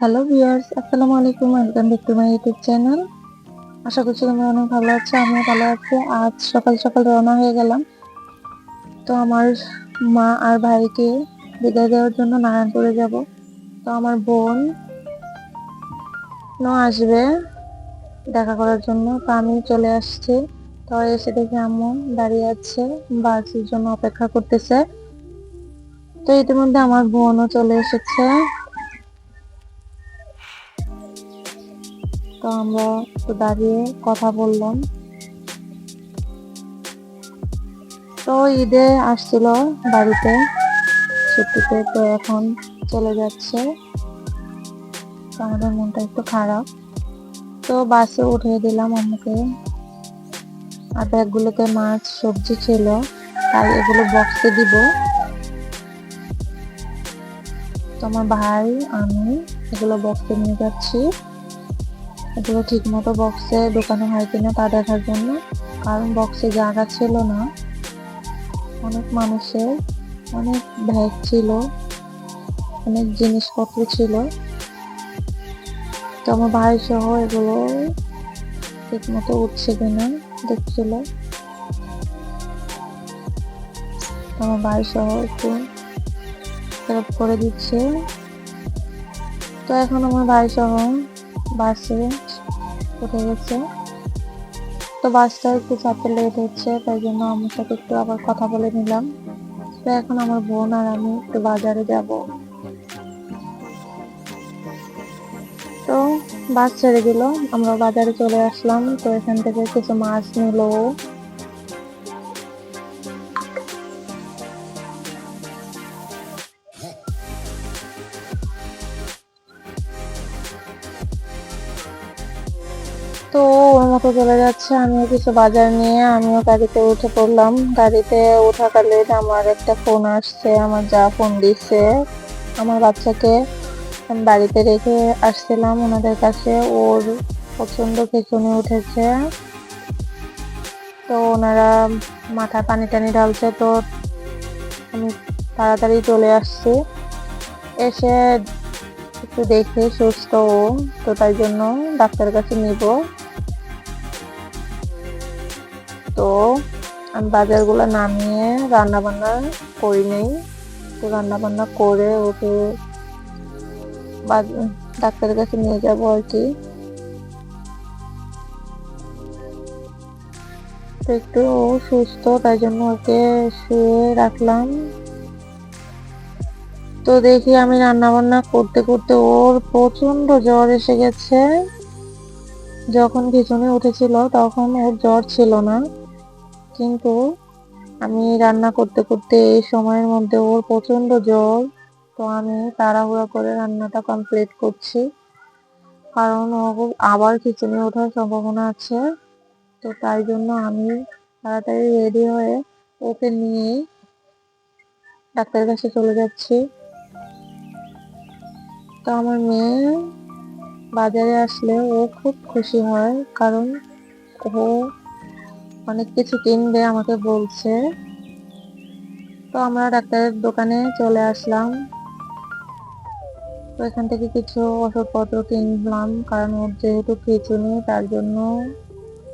Hello viewers আসসালামু আলাইকুম welcome back to my YouTube channel আশা করছি তোমরা অনেক ভালো আছো আমিও ভালো আছি আজ সকাল সকাল রওনা হয়ে গেলাম তো আমার মা আর ভাইকে বিদায় দেওয়ার জন্য নারায়ণপুরে যাব তো আমার বোন ন আসবে দেখা করার জন্য। তো আমি চলে আসছি। তো এসে দেখি আম্মু দাঁড়িয়ে আছে বাসের জন্য অপেক্ষা করতেছে। তো ইতিমধ্যে আমার বোনও চলে এসেছে। তো আমরা একটু দাঁড়িয়ে কথা বললাম। তো ঈদে আসছিল বাড়িতে, ছুটিতে, তো এখন চলে যাচ্ছে। তো আমাদের মনটা একটু খারাপ। তো বাসে উঠিয়ে দিলাম আমাকে। আর ব্যাগগুলোতে মাছ, সবজি ছিল, তাই এগুলো বক্সে দিব। তোমার ভাই, আমি এগুলো বক্সে নিয়ে যাচ্ছি। এগুলো ঠিক মতো বক্সে দোকানে হয় কিনা তা দেখার জন্য। কারণ বক্সে জায়গা ছিল না। অনেক মানুষের অনেক ব্যাগ ছিল। অনেক জিনিসপত্র ছিল। তো আমার ভাই সহ এগুলো ঠিক মতো উঠছে কিনা দেখছিল। আমার ভাই সহ একটু হেল্প করে দিচ্ছে। তো এখন আমার ভাই সহ বাসে উঠে গেছে। তো বাসটা একটু চাপতে লেট হচ্ছে, তাই জন্য আমার সাথে একটু আবার কথা বলে নিলাম। তো এখন আমার বোন আর আমি একটু বাজারে যাব। তো বাস ছেড়ে দিল, আমরা বাজারে চলে আসলাম। তো এখান থেকে কিছু মাছ নিল তো ওর মতো চলে যাচ্ছে। আমিও কিছু বাজার নিয়ে আমিও গাড়িতে উঠে পড়লাম। গাড়িতে ওঠাকালীন আমার একটা ফোন আসছে, আমার যা ফোন দিচ্ছে। আমার বাচ্চাকে আমি বাড়িতে রেখে আসছিলাম ওনাদের কাছে। ওর প্রচণ্ড খিচুনি উঠেছে। তো ওনারা মাথায় পানি টানি ঢালছে তো আমি তাড়াতাড়ি চলে আসছি। এসে একটু দেখে সুস্থ ও, তো তাই জন্য ডাক্তারের কাছে নিব। তো আমি বাজারগুলো নামিয়ে রান্না বান্না করি নেই। তো রান্না বান্না করে ওকে ডাক্তারের কাছে নিয়ে যাব আর কি। একটু সুস্থ, তাই জন্য ওকে শুয়ে রাখলাম। তো দেখি আমি রান্না বান্না করতে করতে ওর প্রচণ্ড জ্বর এসে গেছে। যখন পিছনে উঠেছিল তখন ওর জ্বর ছিল না। কিন্তু আমি রান্না করতে করতে এই সময়ের মধ্যে ওর প্রচণ্ড জ্বর, তো আমি তাড়াহুড়া করে রান্নাটা কমপ্লিট করছি। কারণ ও আবার খিচুনি ওঠার সম্ভাবনা আছে, তো তাই জন্য আমি তাড়াতাড়ি রেডি হয়ে ওকে নিয়ে ডাক্তারের কাছে চলে যাচ্ছি। তো আমার মেয়ে বাজারে আসলে ও খুব খুশি হয়, কারণ ও অনেক কিছু কিনবে আমাকে বলছে। তো আমরা ডাক্তারের দোকানে চলে আসলাম। তো এখান থেকে কিছু ওষুধপত্র কিনলাম, কারণ ওর যেহেতু খিচুনি তার জন্য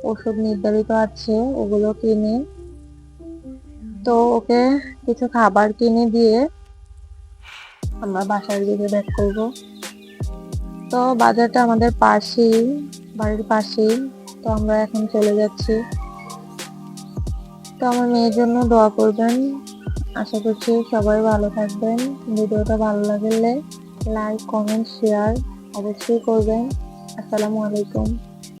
ওষুধ নির্ধারিত আছে, ওগুলো কিনে। তো ওকে কিছু খাবার কিনে দিয়ে আমরা বাসার দিকে ব্যাক করব। তো বাজারটা আমাদের পাশেই, বাড়ির পাশেই। তো আমরা এখন চলে যাচ্ছি। তো আমার মেয়ের জন্য দোয়া করবেন। আশা করছি সবাই ভালো থাকবেন। ভিডিওটা ভালো লাগলে লাইক কমেন্ট শেয়ার অবশ্যই করবেন। আসসালামু আলাইকুম।